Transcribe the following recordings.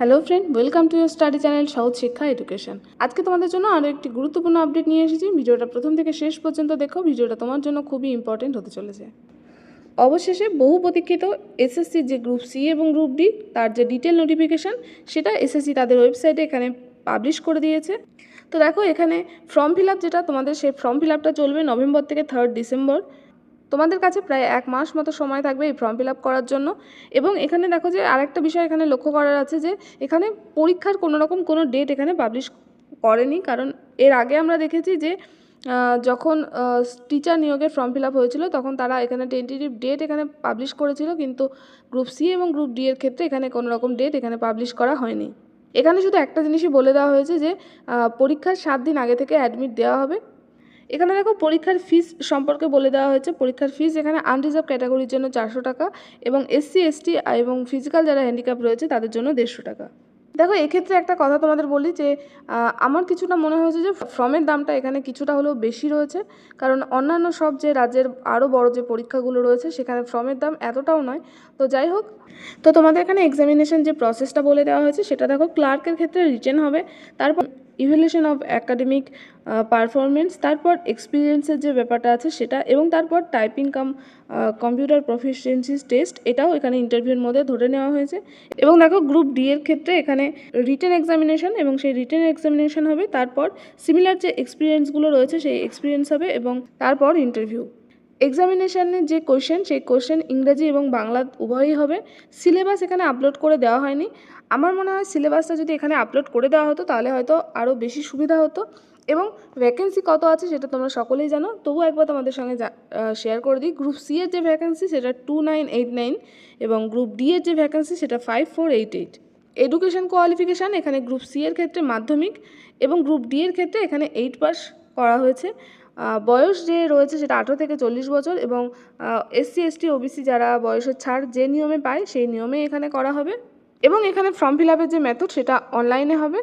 Hello friend welcome to year study channel south শিক্ষা education আজকে তোমাদের জন্য আরও একটি গুরুত্বপূর্ণ আপডেট নিয়ে এসেছি। ভিডিওটা প্রথম থেকে শেষ পর্যন্ত দেখো, ভিডিওটা তোমার জন্য খুবই ইম্পর্টেন্ট হতে চলেছে। অবশেষে বহু প্রতীক্ষিত এসএসসি যে গ্রুপ সি এবং গ্রুপ ডি তার যে ডিটেল নোটিফিকেশান সেটা এসএসসি তাদের ওয়েবসাইটে এখানে পাবলিশ করে দিয়েছে। তো দেখো, এখানে ফর্ম ফিল আপ যেটা, তোমাদের সেই ফর্ম ফিল আপটা চলবে নভেম্বর থেকে থার্ড ডিসেম্বর তোমাদের কাছে প্রায় এক মাস মতো সময় থাকবে এই ফর্ম ফিল আপ করার জন্য। এবং এখানে দেখো যে আরেকটা বিষয় এখানে লক্ষ্য করার আছে যে, এখানে পরীক্ষার কোনো রকম কোনো ডেট এখানে পাবলিশ করেনি। কারণ এর আগে আমরা দেখেছি যে যখন টিচার নিয়োগের ফর্ম ফিল আপ হয়েছিল, তখন তারা এখানে টেন্টেটিভ ডেট এখানে পাবলিশ করেছিল। কিন্তু গ্রুপ সি এবং গ্রুপ ডি এর ক্ষেত্রে এখানে কোনো রকম ডেট এখানে পাবলিশ করা হয়নি। এখানে শুধু একটা জিনিসই বলে দেওয়া হয়েছে যে পরীক্ষার সাত দিন আগে থেকে অ্যাডমিট দেওয়া হবে। এখানে দেখো পরীক্ষার ফিস সম্পর্কে বলে দেওয়া হয়েছে। পরীক্ষার ফিস এখানে আনরিজার্ভ ক্যাটাগরির জন্য চারশো টাকা এবং এসসি এসটি এবং ফিজিক্যাল যারা হ্যান্ডিক্যাপ রয়েছে তাদের জন্য দেড়শো টাকা। দেখো, এক্ষেত্রে একটা কথা তোমাদের বলি যে আমার কিছুটা মনে হয়েছে যে ফর্মের দামটা এখানে কিছুটা হলেও বেশি রয়েছে। কারণ অন্যান্য সব যে রাজ্যের আরও বড় যে পরীক্ষাগুলো রয়েছে, সেখানে ফর্মের দাম এতটাও নয়। তো যাই হোক, তো তোমাদের এখানে এক্সামিনেশন যে প্রসেসটা বলে দেওয়া হয়েছে, সেটা দেখো ক্লার্কের ক্ষেত্রে রিটেন হবে। তারপর ইভ্যালুয়েশন অফ অ্যাকাডেমিক পারফরমেন্স তারপর এক্সপিরিয়েন্সের যে ব্যাপারটা আছে সেটা এবং তারপর typing cum computer proficiencies test এটাও এখানে ইন্টারভিউর মধ্যে ধরে নেওয়া হয়েছে। এবং দেখো গ্রুপ ডি এর ক্ষেত্রে এখানে রিটেন এক্সামিনেশন এবং সেই রিটেন এক্সামিনেশন হবে, তারপর সিমিলার যে এক্সপিরিয়েন্সগুলো রয়েছে সেই এক্সপিরিয়েন্স হবে এবং তারপর ইন্টারভিউ এক্সামিনেশানের যে কোশ্চেন সেই কোশ্চেন ইংরেজি এবং বাংলা উভয়ই হবে। সিলেবাস এখানে আপলোড করে দেওয়া হয়নি। আমার মনে হয় সিলেবাসটা যদি এখানে আপলোড করে দেওয়া হতো, তাহলে হয়তো আরও বেশি সুবিধা হতো। এবং ভ্যাকেন্সি কত আছে সেটা তোমরা সকলেই জানো। তবুও একবার তোমাদের সঙ্গে শেয়ার করে দিই। গ্রুপ সি এর যে ভ্যাকেন্সি সেটা টু নাইন এইট নাইন এবং গ্রুপ ডি এর যে ভ্যাকেন্সি সেটা five four eight eight education qualification এখানে গ্রুপ সি এর ক্ষেত্রে মাধ্যমিক এবং গ্রুপ ডি এর ক্ষেত্রে এখানে এইট পাস করা হয়েছে। বয়স যে রয়েছে সেটা আঠেরো থেকে চল্লিশ বছর এবং এসসি এসটি ওবিসি যারা বয়সের ছাড় যে নিয়মে পায় সেই নিয়মে এখানে করা হবে। এবং এখানে ফর্ম ফিল আপের যে মেথড সেটা অনলাইনে হবে।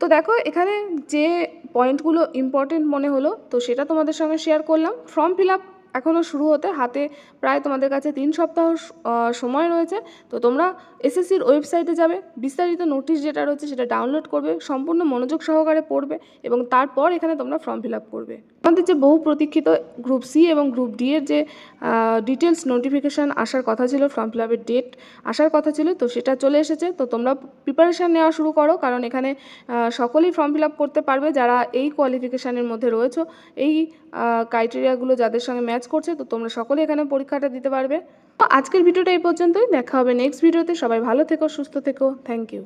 তো দেখো, এখানে যে পয়েন্টগুলো ইম্পর্টেন্ট মনে হলো, তো সেটা তোমাদের সঙ্গে শেয়ার করলাম। ফর্ম ফিল আপ এখনও শুরু হতে, হাতে প্রায় তোমাদের কাছে তিন সপ্তাহ সময় রয়েছে। তো তোমরা এসএসসির ওয়েবসাইটে যাবে, বিস্তারিত নোটিশ যেটা রয়েছে সেটা ডাউনলোড করবে, সম্পূর্ণ মনোযোগ সহকারে পড়বে এবং তারপর এখানে তোমরা ফর্ম ফিল আপ করবে। আমাদের যে বহু প্রতীক্ষিত গ্রুপ সি এবং গ্রুপ ডি এর যে ডিটেলস নোটিফিকেশান আসার কথা ছিল ফর্ম ফিল আপের ডেট আসার কথা ছিল, তো সেটা চলে এসেছে। তো তোমরা প্রিপারেশান নেওয়া শুরু করো, কারণ এখানে সকলেই ফর্ম ফিল আপ করতে পারবে যারা এই কোয়ালিফিকেশানের মধ্যে রয়েছে। এই ক্রাইটেরিয়াগুলো যাদের সঙ্গে ম্যাচ করছে, তো তোমরা সকলে এখানে পরীক্ষাটা দিতে পারবে। তো আজকের ভিডিওটা এই পর্যন্তই। দেখা হবে নেক্সট ভিডিওতে সবাই ভালো থেকো, সুস্থ থেকো। Thank you